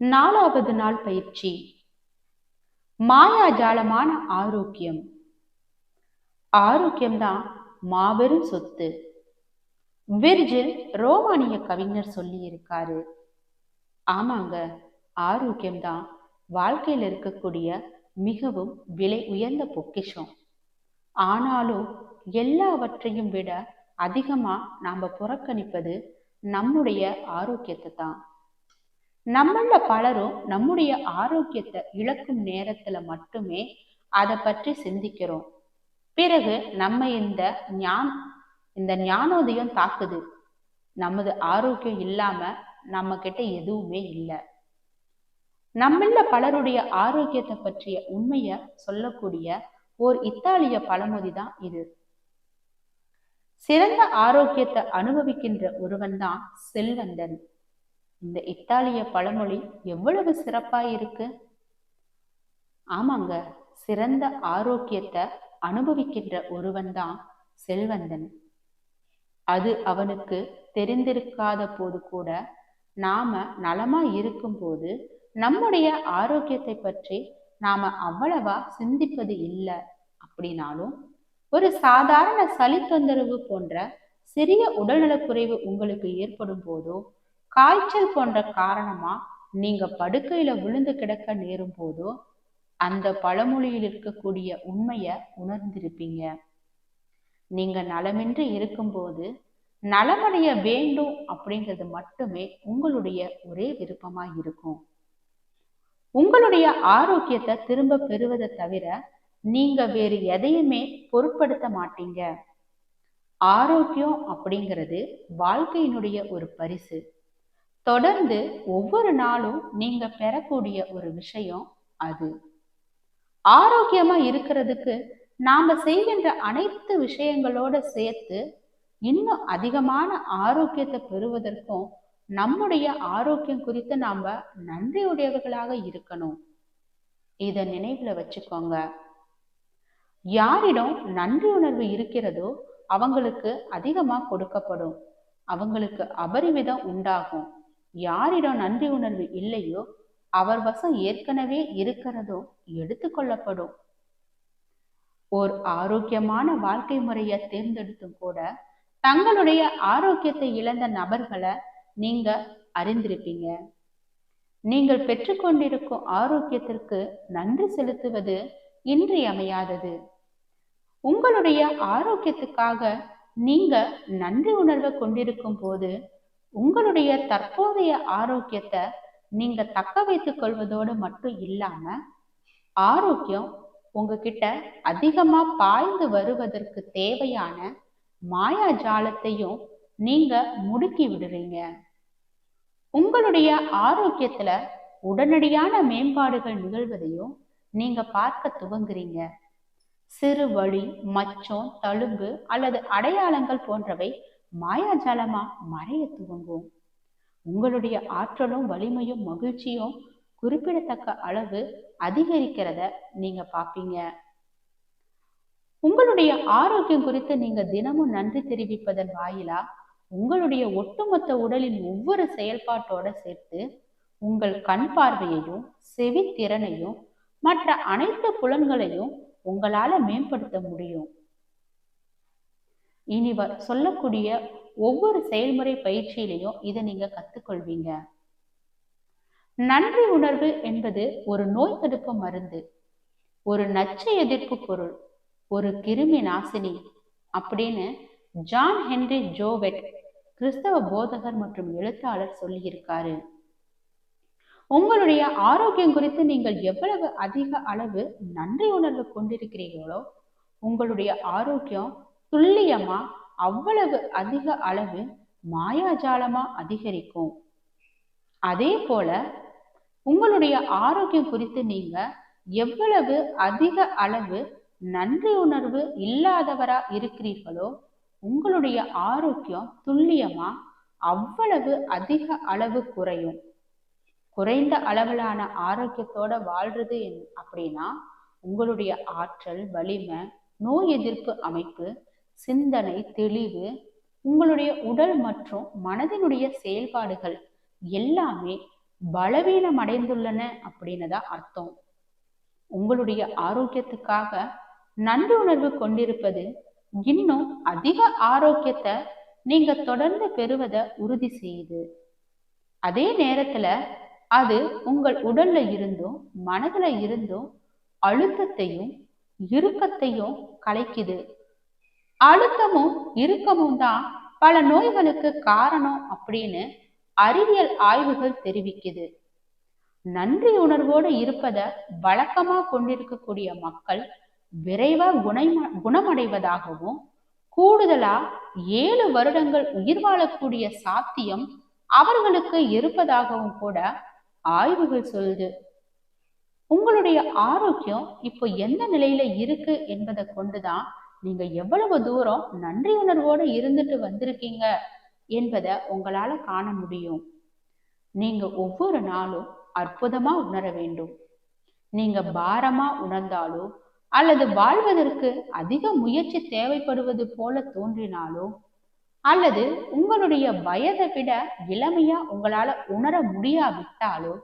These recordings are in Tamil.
நாலாவது நாள் பயிற்சி. மாயாஜாலமான ஆரோக்கியம். ஆரோக்கியம்தான் மாபெரும் சொத்து. விர்ஜில் ரோமானிய கவிஞர் சொல்லி இருக்காரு ஆமாங்க ஆரோக்கியம்தான் வாழ்க்கையில் இருக்கக்கூடிய மிகவும் விலை உயர்ந்த பொக்கிஷம். ஆனாலும் எல்லாவற்றையும் விட அதிகமா நாம புறக்கணிப்பது நம்முடைய ஆரோக்கியத்தை தான் நம்மள பலரும் நம்முடைய ஆரோக்கியத்தை இழக்கும் நேரத்துல மட்டுமே அதை பற்றி சிந்திக்கிறோம். பிறகு நம்ம இந்த ஞான் இந்த ஞானோதயம் தாக்குது. நமது ஆரோக்கியம் இல்லாம நம்ம கிட்ட எதுவுமே இல்லை. நம்மள பலருடைய ஆரோக்கியத்தை பற்றிய உண்மைய சொல்லக்கூடிய ஓர் இத்தாலிய பழமொழி தான் இது. சிறந்த ஆரோக்கியத்தை அனுபவிக்கின்ற ஒருவன் தான் செல்வந்தன். இந்த இத்தாலிய பழமொழி எவ்வளவு சிறப்பா இருக்கு? ஆமாங்க சிறந்த ஆரோக்கியத்தை அனுபவிக்கின்ற ஒருவன் தான் செல்வந்தன். அது அவனுக்கு தெரிந்திருக்காத போது கூட நாம நலமா இருக்கும்போது நம்முடைய ஆரோக்கியத்தை பற்றி நாம அவ்வளவா சிந்திப்பது இல்லை அப்படின்னாலும் ஒரு சாதாரண சளி தொந்தரவு போன்ற சிறிய உடல்நலக்குறைவு உங்களுக்கு ஏற்படும் போதோ காய்ச்சல் போன்ற காரணமா நீங்க படுக்கையில விழுந்து கிடக்க நேரும் போதோ அந்த பழமொழியில் இருக்கக்கூடிய உண்மைய உணர்ந்திருப்பீங்க. நீங்க நலமின்றி இருக்கும்போது நலமடைய வேண்டும் அப்படிங்கிறது மட்டுமே உங்களுடைய ஒரே விருப்பமா இருக்கும். உங்களுடைய ஆரோக்கியத்தை திரும்ப பெறுவதை தவிர நீங்க வேறு எதையுமே பொருட்படுத்த மாட்டீங்க. ஆரோக்கியம் அப்படிங்கிறது வாழ்க்கையினுடைய ஒரு பரிசு. தொடர்ந்து ஒவ்வொரு நாளும் நீங்க பெறக்கூடிய ஒரு விஷயம் அது. ஆரோக்கியமா இருக்கிறதுக்கு நாம செய்கின்ற அனைத்து விஷயங்களோட சேர்த்து இன்னும் அதிகமான ஆரோக்கியத்தை பெறுவதற்கும் நம்முடைய ஆரோக்கியம் குறித்து நாம நன்றியுடையவர்களாக இருக்கணும். இத நினைவுல வச்சுக்கோங்க. யாரிடம் நன்றி உணர்வு இருக்கிறதோ அவங்களுக்கு அதிகமா கொடுக்கப்படும். அவங்களுக்கு அபரிமிதம் உண்டாகும். யாரிடம் நன்றி உணர்வு இல்லையோ அவர் வசம் ஏற்கனவே இருக்கிறதோ எடுத்துக்கொள்ளப்படும் ஓர் ஆரோக்கியமான வாழ்க்கை முறையை தேர்ந்தெடுத்தும் கூட தங்களுடைய ஆரோக்கியத்தை இழந்த நபர்களை நீங்க அறிந்திருப்பீங்க. நீங்கள் பெற்றுக்கொண்டிருக்கும் ஆரோக்கியத்திற்கு நன்றி செலுத்துவது இன்றியமையாதது. உங்களுடைய ஆரோக்கியத்துக்காக நீங்க நன்றி உணர்வை கொண்டிருக்கும் போது உங்களுடைய தற்போதைய ஆரோக்கியத்தை நீங்க தக்க வைத்துக் கொள்வதோடு மட்டும் இல்லாம ஆரோக்கியம் உங்ககிட்ட அதிகமா பாய்ந்து வருவதற்கு தேவையான மாயாஜாலத்தையும் நீங்க முடுக்கி விடுறீங்க. உங்களுடைய ஆரோக்கியத்துல உடனடியான மேம்பாடுகள் நிகழ்வதையும் நீங்க பார்க்க துவங்குறீங்க. சிறு வழி மச்சம் தழும்பு அல்லது அடையாளங்கள் போன்றவை மாயாஜாலமா மறைய துவங்கும் உங்களுடைய ஆற்றலும் வலிமையும் மகிழ்ச்சியும் குறிப்பிடத்தக்க அளவு அதிகரிக்கிறத நீங்க பார்ப்பீங்க உங்களுடைய ஆரோக்கியம் குறித்து நீங்க தினமும் நன்றி தெரிவிப்பதன் வாயிலா உங்களுடைய ஒட்டுமொத்த உடலின் ஒவ்வொரு செயல்பாட்டோட சேர்த்து உங்கள் கண் பார்வையையும் செவித்திறனையும் மற்ற அனைத்து புலன்களையும் உங்களால மேம்படுத்த முடியும். இனி சொல்லக்கூடிய ஒவ்வொரு செயல்முறை பயிற்சியிலையும் இதை நீங்க கத்துக்கொள்வீங்க. நன்றி உணர்வு என்பது ஒரு நோய் தடுப்பு மருந்து ஒரு நச்சு எதிர்ப்பு பொருள் ஒரு கிருமி நாசினி அப்படின்னு ஜான் ஹென்ரி ஜோவெட் கிறிஸ்தவ போதகர் மற்றும் எழுத்தாளர் சொல்லியிருக்காரு. உங்களுடைய ஆரோக்கியம் குறித்து நீங்கள் எவ்வளவு அதிக அளவு நன்றி உணர்வு கொண்டிருக்கிறீர்களோ உங்களுடைய ஆரோக்கியம் துல்லியமா அவ்வளவு அதிக அளவு மாயாஜாலமா அதிகரிக்கும். அதே போல உங்களுடைய ஆரோக்கியம் குறித்து நீங்க எவ்வளவு அதிக அளவு நன்றி உணர்வு இல்லாதவரா இருக்கிறீர்களோ உங்களுடைய ஆரோக்கியம் துல்லியமா அவ்வளவு அதிக அளவு குறையும். குறைந்த அளவிலான ஆரோக்கியத்தோட வாழ்றது அப்படின்னா உங்களுடைய ஆற்றல் வலிமை நோய் எதிர்ப்பு அமைப்பு சிந்தனை தெளிவு உங்களுடைய உடல் மற்றும் மனதினுடைய செயல்பாடுகள் எல்லாமே பலவீனம் அடைந்துள்ளன அப்படின்னு தான் அர்த்தம். உங்களுடைய ஆரோக்கியத்துக்காக நன்றி உணர்வு கொண்டிருப்பது இன்னும் அதிக ஆரோக்கியத்தை நீங்க தொடர்ந்து பெறுவதை உறுதி செய்யுது. அதே நேரத்துல அது உங்கள் உடல்ல இருந்தும் மனதுல இருந்தும் அழுத்தத்தையும் இறுக்கத்தையும் கலைக்குது. அழுத்தமும் இறுக்கமும் தான் பல நோய்களுக்கு காரணம் அப்படின்னு அறிவியல் ஆய்வுகள் தெரிவிக்குது. நன்றி உணர்வோடு இருப்பத வழக்கமா கொண்டிருக்கக்கூடிய மக்கள் விரைவா குணம குணமடைவதாகவும் கூடுதலா ஏழு வருடங்கள் உயிர் வாழக்கூடிய சாத்தியம் அவர்களுக்கு இருப்பதாகவும் கூட ஆய்வுகள் சொல்லுது. உங்களுடைய ஆரோக்கியம் இப்போ எந்த நிலையில இருக்கு என்பதை கொண்டுதான் நீங்க எவ்வளவு தூரம் நன்றி உணர்வோடு இருந்துட்டு வந்திருக்கீங்க என்பதை உங்களால காண முடியும். நீங்க ஒவ்வொரு நாளும் அற்புதமா உணர வேண்டும். நீங்க பாரமா உணர்ந்தாலோ அல்லது வாழ்வதற்கு அதிக முயற்சி தேவைப்படுவது போல தோன்றினாலோ அல்லது உங்களுடைய வயதை விட இளமையா உங்களால உணர முடியாவிட்டாலோ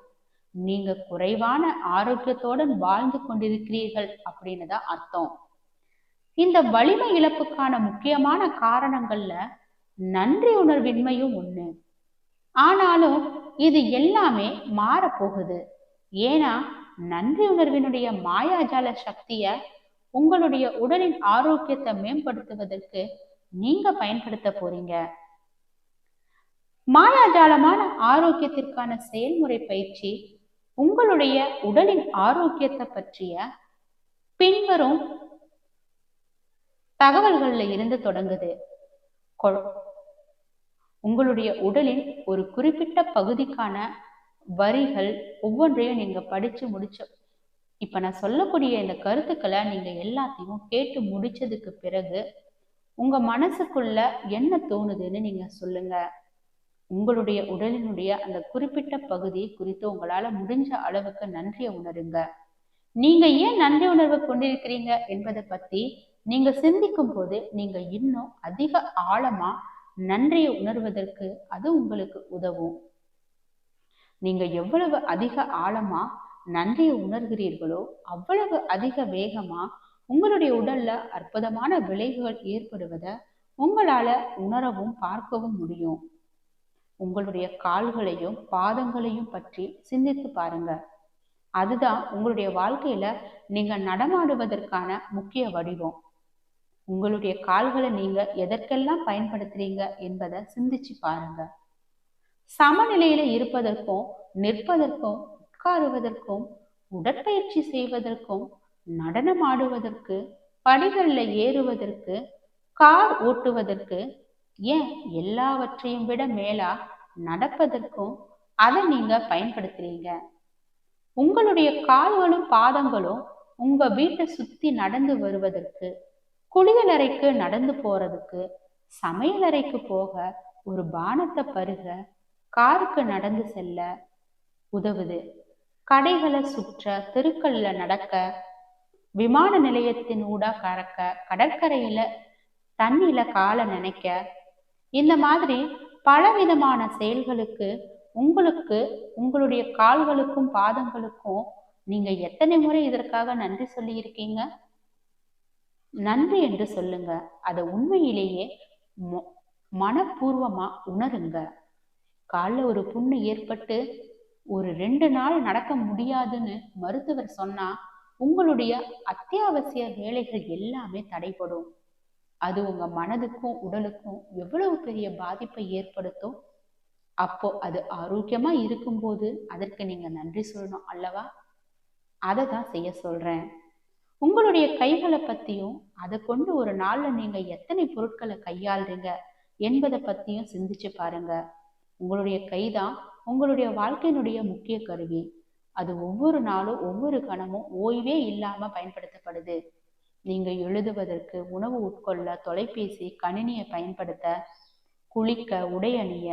நீங்க குறைவான ஆரோக்கியத்துடன் வாழ்ந்து கொண்டிருக்கிறீர்கள் அப்படின்னு தான் அர்த்தம். இந்த வலிமை இழப்புக்கான முக்கியமான காரணங்கள்ல நன்றி உணர்வின்மையும் ஒண்ணு. ஆனாலும் இது எல்லாமே மாறப்போகுது. ஏன்னா நன்றி உணர்வினுடைய மாயாஜால சக்திய உங்களுடைய உடலின் ஆரோக்கியத்தை மேம்படுத்துவதற்கு நீங்க பயன்படுத்த போறீங்க. மாயாஜாலமான ஆரோக்கியத்திற்கான செயல்முறை பயிற்சி உங்களுடைய உடலின் ஆரோக்கியத்தை பற்றிய பின்வரும் தகவல்கள்ல இருந்து தொடங்குது. உங்களுடைய உடலின் ஒரு குறிப்பிட்ட பகுதிக்கான வரிகள் ஒவ்வொன்றையும் நீங்க படிச்சு முடிச்ச இப்ப நான் சொல்லக்கூடிய இந்த கருத்துக்களை நீங்க எல்லாத்தையும் கேட்டு முடிச்சதுக்கு பிறகு உங்க மனசுக்குள்ள என்ன தோணுதுன்னு நீங்க சொல்லுங்க. உங்களுடைய உடலினுடைய அந்த குறிப்பிட்ட பகுதி குறித்து உங்களால முடிஞ்ச அளவுக்கு நன்றியை உணருங்க. நீங்க ஏன் நன்றி உணர்வு கொண்டிருக்கிறீங்க என்பதை பத்தி நீங்க சிந்திக்கும் போது நீங்க இன்னும் அதிக ஆழமா நன்றியை உணர்வதற்கு அது உங்களுக்கு உதவும். நீங்க எவ்வளவு அதிக ஆழமா நன்றியை உணர்கிறீர்களோ அவ்வளவு அதிக வேகமா உங்களுடைய உடல்ல அற்புதமான விளைவுகள் ஏற்படுவதை உங்களால உணரவும் பார்க்கவும் முடியும். உங்களுடைய கால்களையும் பாதங்களையும் பற்றி சிந்தித்து பாருங்க. அதுதான் உங்களுடைய வாழ்க்கையில நீங்க நடமாடுவதற்கான முக்கிய வடிவம். உங்களுடைய கால்களை நீங்க எதற்கெல்லாம் பயன்படுத்துறீங்க என்பதை சிந்திச்சு பாருங்க. சமநிலையில இருப்பதற்கும் நிற்பதற்கும் உட்காருவதற்கும் உடற்பயிற்சி செய்வதற்கும் நடனம் ஆடுவதற்கு படிகள்ல ஏறுவதற்கு கார் ஓட்டுவதற்கு ஏன் எல்லாவற்றையும் விட மேலா நடப்பதற்கும் அதை நீங்க பயன்படுத்துறீங்க. உங்களுடைய கால்களும் பாதங்களும் உங்க வீட்டை சுத்தி நடந்து வருவதற்கு குளியலறைக்கு நடந்து போறதுக்கு சமையலறைக்கு போக ஒரு பானத்தை பருக காருக்கு நடந்து செல்ல உதவுது. கடைகளை சுற்ற தெருக்கல்ல நடக்க விமான நிலையத்தின் ஊடா கறக்க கடற்கரையில தண்ணியில காலை நினைக்க இந்த மாதிரி பலவிதமான செயல்களுக்கு உங்களுக்கு உங்களுடைய கால்களுக்கும் பாதங்களுக்கும் நீங்க எத்தனை முறை இதற்காக நன்றி சொல்லி இருக்கீங்க நன்றி என்று சொல்லுங்க. அதை உண்மையிலேயே மனப்பூர்வமா உணருங்க. காலில் ஒரு புண்ணு ஏற்பட்டு ஒரு ரெண்டு நாள் நடக்க முடியாதுன்னு மருத்துவர் சொன்னா உங்களுடைய அத்தியாவசிய வேலைகள் எல்லாமே தடைப்படும் அது உங்க மனதுக்கும் உடலுக்கும் எவ்வளவு பெரிய பாதிப்பை ஏற்படுத்தும்? அப்போ அது ஆரோக்கியமா இருக்கும்போது அதற்கு நீங்க நன்றி சொல்லணும் அல்லவா? அதை தான் செய்ய சொல்றேன். உங்களுடைய கைகளை பத்தியும் அதை கொண்டு ஒரு நாள்ல நீங்க எத்தனை பொருட்களை கையாளுறீங்க என்பதை பத்தியும் சிந்திச்சு பாருங்க. உங்களுடைய கைதான் உங்களுடைய வாழ்க்கையினுடைய முக்கிய கருவி. அது ஒவ்வொரு நாளும் ஒவ்வொரு கணமும் ஓய்வே இல்லாம பயன்படுத்தப்படுது. நீங்க எழுதுவதற்கு உணவு உட்கொள்ள தொலைபேசி கணினியை பயன்படுத்த குளிக்க உடை அணிய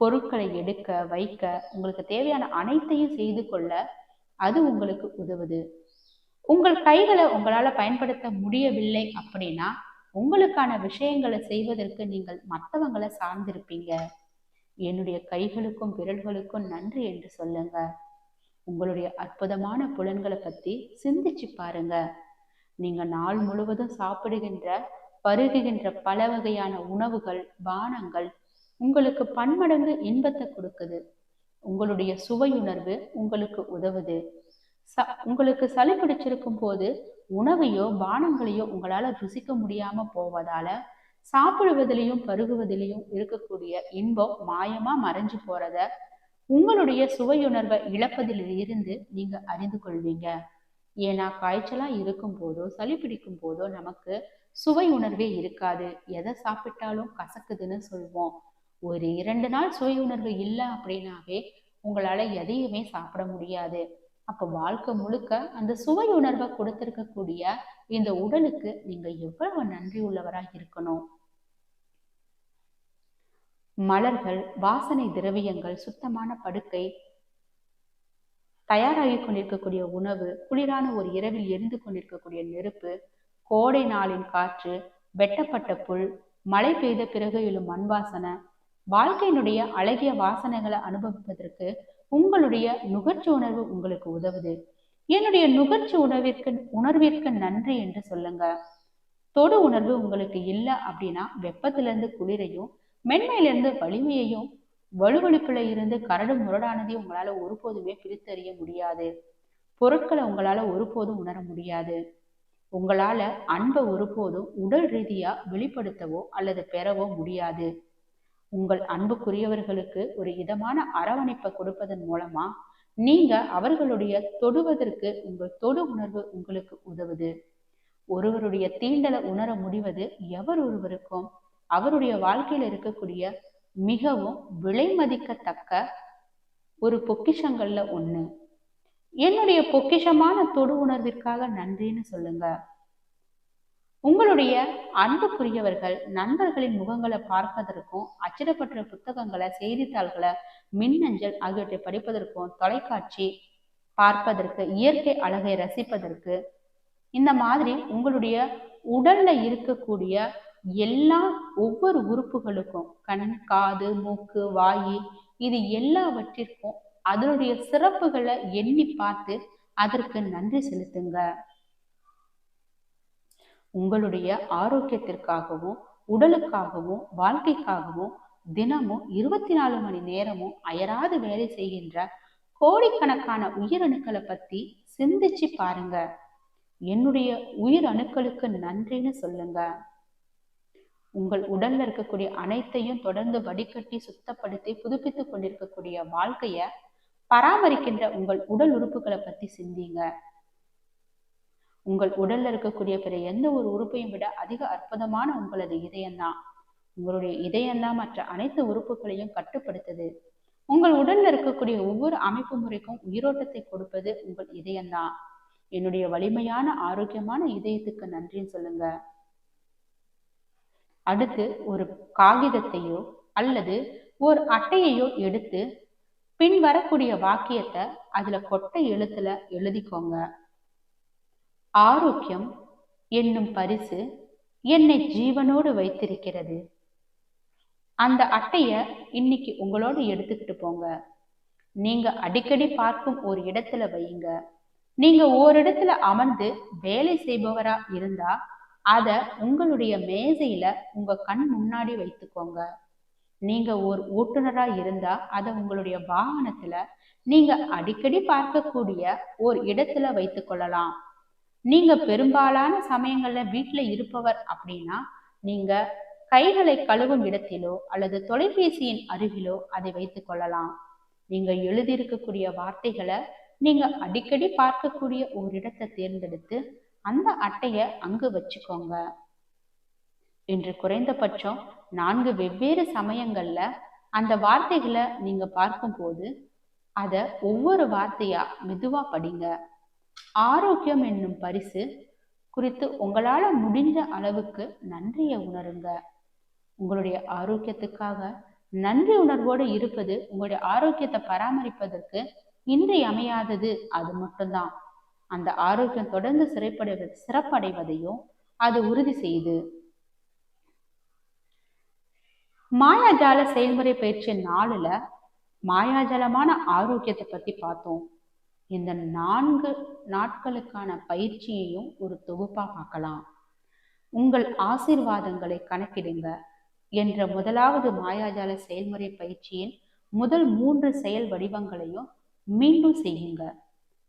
பொருட்களை எடுக்க வைக்க உங்களுக்கு தேவையான அனைத்தையும் செய்து கொள்ள அது உங்களுக்கு உதவுது. உங்கள் கைகளை உங்களால பயன்படுத்த முடியவில்லை அப்படின்னா உங்களுக்கான விஷயங்களை செய்வதற்கு நீங்கள் மற்றவங்களை சார்ந்திருப்பீங்க. என்னுடைய கைகளுக்கும் விரல்களுக்கும் நன்றி என்று சொல்லுங்க. உங்களுடைய அற்புதமான புலன்களை பத்தி சிந்திச்சு பாருங்க. நீங்க நாள் முழுவதும் சாப்பிடுகின்ற பருகுகின்ற பல வகையான உணவுகள் பானங்கள் உங்களுக்கு பன்மடங்கு இன்பத்தை கொடுக்குது. உங்களுடைய சுவையுணர்வு உங்களுக்கு உதவுது. ச உங்களுக்கு சளி பிடிச்சிருக்கும் போது உணவையோ பானங்களையோ உங்களால ருசிக்க முடியாம போவதால சாப்பிடுவதிலையும் பருகுவதிலையும் இருக்கக்கூடிய இன்பம் மாயமா மறைஞ்சு போறத உங்களுடைய சுவையுணர்வை இழப்பதில் இருந்து நீங்க அறிந்து கொள்வீங்க. ஏன்னா காய்ச்சலா இருக்கும் போதோ சளி பிடிக்கும் போதோ நமக்கு சுவை உணர்வே இருக்காது. எதை சாப்பிட்டாலும் கசக்குதுன்னு சொல்வோம். ஒரு இரண்டு நாள் சுவை உணர்வு இல்லை அப்படின்னாவே உங்களால எதையுமே சாப்பிட முடியாது. அப்ப வாழ்க்கை முழுக்க அந்த சுவை உணர்வை கொடுத்திருக்கக்கூடிய இந்த உடலுக்கு நீங்க எவ்வளவு நன்றி உள்ளவராக இருக்கணும். மலர்கள் வாசனை திரவியங்கள் சுத்தமான படுக்கை தயாராகி கொண்டிருக்கக்கூடிய உணவு குளிரான ஒரு இரவில் எரிந்து கொண்டிருக்கக்கூடிய நெருப்பு கோடை நாளின் காற்று வெட்டப்பட்ட புல் மழை பெய்த பிறகு எழும் மண் வாசனை வாழ்க்கையினுடைய அழகிய வாசனைகளை அனுபவிப்பதற்கு உங்களுடைய நுகர்ச்சி உணர்வு உங்களுக்கு உதவுது. என்னுடைய நுகர்ச்சி உணர்விற்கு உணர்விற்கு நன்றி என்று சொல்லுங்க. தொடு உணர்வு உங்களுக்கு இல்லை அப்படின்னா வெப்பத்திலிருந்து குளிரையும் மென்மையிலிருந்து வலிமையையும் வலுவழுப்புல இருந்து கரடு முரடானதையும் உங்களால ஒருபோதுமே பிரித்தறிய முடியாது. பொருட்களை உங்களால ஒருபோதும் உணர முடியாது. உங்களால அன்பை ஒருபோதும் உடல் ரீதியா வெளிப்படுத்தவோ அல்லது பெறவோ முடியாது. உங்கள் அன்புக்குரியவர்களுக்கு ஒரு இதமான அரவணைப்பை கொடுப்பதன் மூலமா நீங்க அவர்களுடைய தொடுவதற்கு உங்கள் தொடு உணர்வு உங்களுக்கு உதவுது. ஒருவருடைய தீண்டலை உணர முடிவது எவர் ஒருவருக்கும் அவருடைய வாழ்க்கையில இருக்கக்கூடிய மிகவும் விலை மதிக்கத்தக்க ஒரு பொக்கிஷங்கள்ல ஒண்ணு. என்னுடைய பொக்கிஷமான தொடு உணர்விற்காக நன்றின்னு சொல்லுங்க. உங்களுடைய அன்புக்குரியவர்கள் நண்பர்களின் முகங்களை பார்ப்பதற்கும் அச்சிடப்பட்ட புத்தகங்களை செய்தித்தாள்களை மின்னஞ்சல் ஆகியவற்றை படிப்பதற்கும் தொலைக்காட்சி பார்ப்பதற்கு இயற்கை அழகை ரசிப்பதற்கு இந்த மாதிரி உங்களுடைய உடல்ல இருக்கக்கூடிய எல்லா ஒவ்வொரு உறுப்புகளுக்கும் கண் காது மூக்கு வாயு இது எல்லாவற்றிற்கும் அதனுடைய சிறப்புகளை எண்ணி பார்த்து அதற்கு நன்றி செலுத்துங்க. உங்களுடைய ஆரோக்கியத்திற்காகவும் உடலுக்காகவும் வாழ்க்கைக்காகவும் தினமும் இருபத்தி நாலு மணி நேரமும் அயராது வேலை செய்கின்ற கோடிக்கணக்கான உயிரணுக்களை பத்தி சிந்திச்சு பாருங்க. என்னுடைய உயிர் அணுக்களுக்கு நன்றின்னு சொல்லுங்க. உங்கள் உடல்ல இருக்கக்கூடிய அனைத்தையும் தொடர்ந்து வடிகட்டி சுத்தப்படுத்தி புதுப்பித்துக் கொண்டிருக்கக்கூடிய வாழ்க்கைய பராமரிக்கின்ற உங்கள் உடல் உறுப்புகளை பத்தி சிந்திங்க. உங்கள் உடல்ல இருக்கக்கூடிய பிற எந்த ஒரு உறுப்பையும் விட அதிக அற்புதமான உங்களது இதயம்தான். உங்களுடைய இதயம்தான் மற்ற அனைத்து உறுப்புகளையும் கட்டுப்படுத்துது. உங்கள் உடல்ல இருக்கக்கூடிய ஒவ்வொரு அமைப்பு முறைக்கும் உயிரோட்டத்தை கொடுப்பது உங்கள் இதயம்தான். என்னுடைய வலிமையான ஆரோக்கியமான இதயத்துக்கு நன்றின்னு சொல்லுங்க. அடுத்து ஒரு காகிதத்தையோ அல்லது ஒரு அட்டையையோ எடுத்து பின் வரக்கூடிய வாக்கியத்தை அதுல கொட்டை எழுத்துல எழுதிக்கோங்க. ஆரோக்கியம் என்னும் பரிசு என்னை ஜீவனோடு வைத்திருக்கிறது. அந்த அட்டைய இன்னைக்கு உங்களோட எடுத்துக்கிட்டு போங்க. நீங்க அடிக்கடி பார்க்கும் ஒரு இடத்துல வையுங்க. நீங்க ஓரிடத்துல அமர்ந்து வேலை செய்பவரா இருந்தா அத உங்களுடைய மேசையில உங்க கண் முன்னாடி வைத்துக்கோங்க. நீங்க ஒரு ஓட்டுநரா இருந்தா அதை உங்களுடைய வாகனத்துல நீங்க அடிக்கடி பார்க்கக்கூடிய ஒரு இடத்துல வைத்துக்கொள்ளலாம் நீங்க பெரும்பாலான சமயங்கள்ல வீட்டுல இருப்பவர் அப்படின்னா நீங்க கைகளை கழுவும் இடத்திலோ அல்லது தொலைபேசியின் அருகிலோ அதை வைத்துக் கொள்ளலாம். நீங்க எழுதியிருக்கக்கூடிய வார்த்தைகளை நீங்க அடிக்கடி பார்க்கக்கூடிய ஒரு இடத்தை தேர்ந்தெடுத்து அந்த அட்டைய அங்கு வச்சுக்கோங்க. இன்று குறைந்தபட்சம் நான்கு வெவ்வேறு சமயங்கள்ல அந்த வார்த்தைகளை நீங்க பார்க்கும்போது அத ஒவ்வொரு வார்த்தையா மெதுவா படிங்க. ஆரோக்கியம் என்னும் பரிசு குறித்து உங்களால முடிஞ்ச அளவுக்கு நன்றியை உணருங்க. உங்களுடைய ஆரோக்கியத்துக்காக நன்றி உணர்வோடு இருப்பது உங்களுடைய ஆரோக்கியத்தை பராமரிப்பதற்கு இன்றியமையாதது அது மட்டும்தான். அந்த ஆரோக்கியம் தொடர்ந்து சிறைப்படை சிறப்படைவதையும் அது உறுதி செய்யுது மாயாஜால செயல்முறை பயிற்சி நாளுல மாயாஜாலமான ஆரோக்கியத்தை பத்தி பார்த்தோம். இந்த நான்கு நாட்களுக்கான பயிற்சியையும் ஒரு தொகுப்பாக பார்க்கலாம். உங்கள் ஆசீர்வாதங்களை கணக்கிடுங்க என்ற முதலாவது மாயாஜால செயல்முறை பயிற்சியின் முதல் மூன்று செயல் வடிவங்களையும் மீண்டும் செய்யுங்க.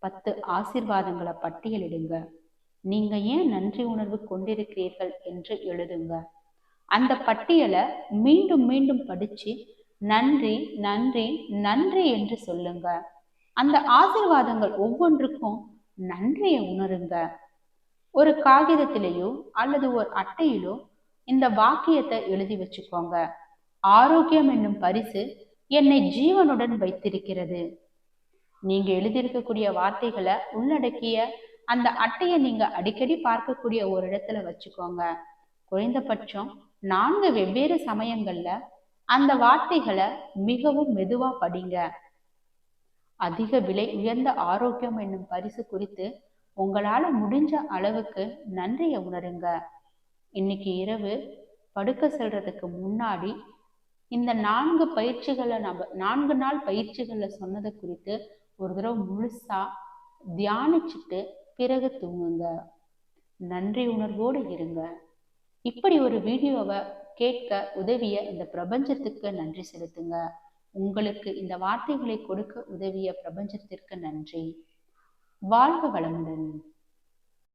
பத்து ஆசீர்வாதங்களை பட்டியலிடுங்க. நீங்க ஏன் நன்றி உணர்வு கொண்டிருக்கிறீர்கள் என்று எழுதுங்க. அந்த பட்டியலை மீண்டும் மீண்டும் படிச்சு நன்றி நன்றி நன்றி என்று சொல்லுங்க. அந்த ஆசிர்வாதங்கள் ஒவ்வொன்றுக்கும் நன்றியை உணருங்க. ஒரு காகிதத்திலேயோ அல்லது ஒரு அட்டையிலோ இந்த வாக்கியத்தை எழுதி வச்சுக்கோங்க. ஆரோக்கியம் என்னும் பரிசு என்னை ஜீவனுடன் வைத்திருக்கிறது. நீங்க எழுதியிருக்கக்கூடிய வார்த்தைகளை உள்ளடக்கிய அந்த அட்டையை நீங்க அடிக்கடி பார்க்கக்கூடிய ஒரு இடத்துல வச்சுக்கோங்க. குறைந்தபட்சம் நான்கு வெவ்வேறு சமயங்கள்ல அந்த வார்த்தைகளை மிகவும் மெதுவா படிங்க. அதிக விலை உயர்ந்த ஆரோக்கியம் என்னும் பரிசு குறித்து உங்களால முடிஞ்ச அளவுக்கு நன்றியை உணருங்க. இன்னைக்கு இரவு படுக்க செல்றதுக்கு முன்னாடி இந்த நான்கு பயிற்சிகளை நம்ம நான்கு நாள் பயிற்சிகளை சொன்னதை குறித்து ஒரு தடவை முழுசா தியானிச்சுட்டு பிறகு தூங்குங்க. நன்றி உணர்வோடு இருங்க. இப்படி ஒரு வீடியோவை கேட்க உதவிய இந்த பிரபஞ்சத்துக்கு நன்றி செலுத்துங்க. உங்களுக்கு இந்த வார்த்தைகளை கொடுக்க உதவிய பிரபஞ்சத்திற்கு நன்றி. வாழ்க வளமுடன்.